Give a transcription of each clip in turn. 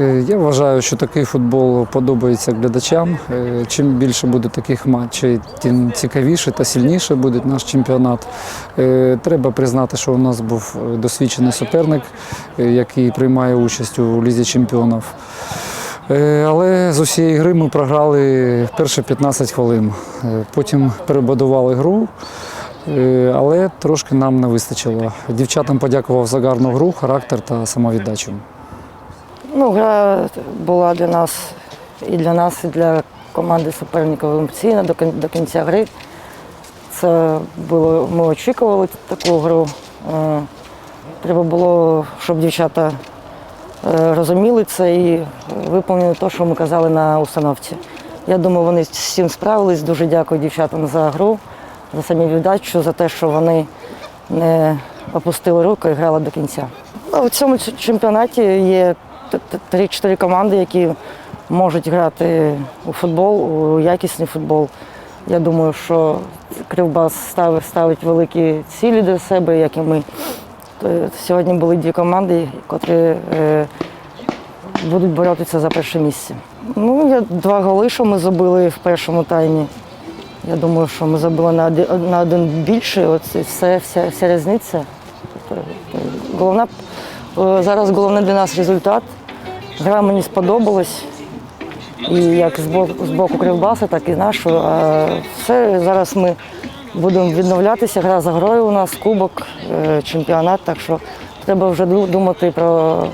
Е, Я вважаю, що такий футбол подобається глядачам. Е, Чим більше буде таких матчів, тим цікавіше та сильніше буде наш чемпіонат. Е, Треба признати, що у нас був досвідчений суперник, який приймає участь у лізі чемпіонів. Але з усієї гри ми програли перші 15 хвилин. Потім перебудували гру, але трошки нам не вистачило. Дівчатам подякував за гарну гру, характер та самовіддачу. Ну, гра була для нас і для нас, і для команди суперників емоційна до, кін- до кінця гри. Це було, ми очікували таку гру. Е, Треба було, щоб дівчата е, розуміли це і виповнили те, що ми казали на установці. Я думаю, вони з цим справились. Дуже дякую дівчатам за гру, за самі віддачу, за те, що вони не опустили руку і грали до кінця. У цьому чемпіонаті є 3-4 команди, які можуть грати у футбол, у якісний футбол. Я думаю, що Кривбас ставить, ставить великі цілі для себе, як і ми. Е, Сьогодні були дві команди, котрі е, будуть боротися за перше місце. Ну, я два голи, що ми забили в першому таймі. Я думаю, що ми забили на один, на один більше. Оце все, вся, вся різниця. Е, е, Головна, зараз головне для нас результат. Гра мені сподобалась. І як з боку, з боку Кривбаса, так і нашого. Все, зараз ми будемо відновлятися. Гра за грою у нас, кубок, е, чемпіонат. Так що треба вже думати про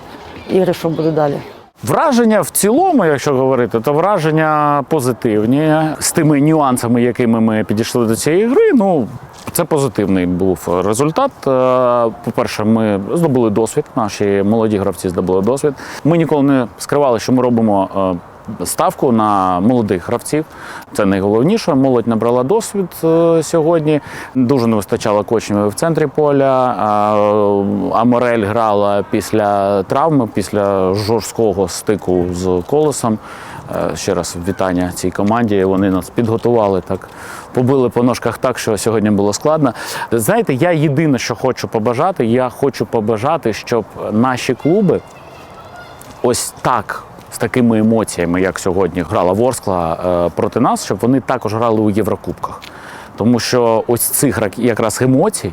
ігри, що буде далі. Враження в цілому, якщо говорити, то враження позитивні з тими нюансами, якими ми підійшли до цієї гри. Ну це позитивний був результат. Е, По-перше, ми здобули досвід. Наші молоді гравці здобули досвід. Ми ніколи не скривали, що ми робимо. е, Ставку на молодих гравців це найголовніше. Молодь набрала досвід е, сьогодні. Дуже не вистачало кочнів в центрі поля. А, а Морель грала після травми, після жорсткого стику з колесом. Е, Ще раз вітання цій команді. Вони нас підготували так, побили по ножках так, що сьогодні було складно. Знаєте, я єдине, що хочу побажати, я хочу побажати, щоб наші клуби ось так. З такими емоціями, як сьогодні грала Ворскла е, проти нас, щоб вони також грали у Єврокубках. Тому що ось цих якраз емоцій,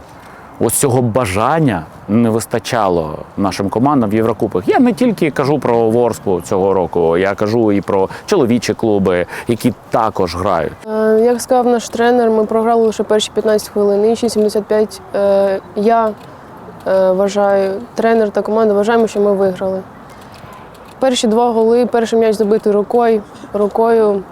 ось цього бажання не вистачало нашим командам в Єврокубках. Я не тільки кажу про Ворсклу цього року, я кажу і про чоловічі клуби, які також грають. Е, Як сказав наш тренер, ми програли лише перші 15 хвилин. Інші 75 е, я е, вважаю, тренер та команда вважаємо, що ми виграли. Перші два голи, перший м'яч забитий рукою. Рукою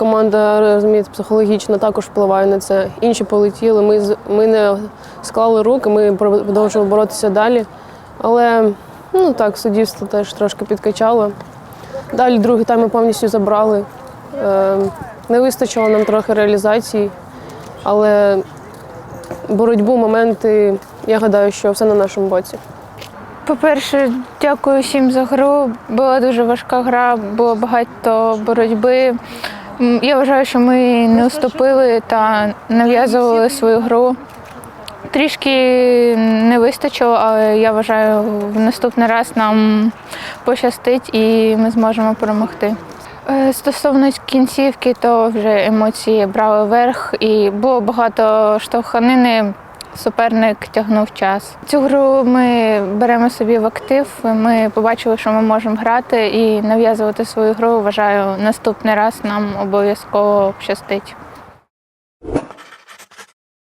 команда розумієте, психологічно також впливає на це. Інші полетіли. Ми, ми не склали руки, ми продовжували боротися далі. Але ну так, суддівство теж трошки підкачало. Далі другий тайм ми повністю забрали. Е, Не вистачило нам трохи реалізації, але боротьбу, моменти, я гадаю, що все на нашому боці. По-перше, дякую всім за гру. Була дуже важка гра, було багато боротьби. Я вважаю, що ми не уступили та нав'язували свою гру. Трішки не вистачило, але я вважаю, в наступний раз нам пощастить і ми зможемо перемогти. Е, Стосовно кінцівки, то вже емоції брали верх і було багато штовханини. Суперник тягнув час. Цю гру ми беремо собі в актив. Ми побачили, що ми можемо грати і нав'язувати свою гру. Вважаю, наступний раз нам обов'язково щастить.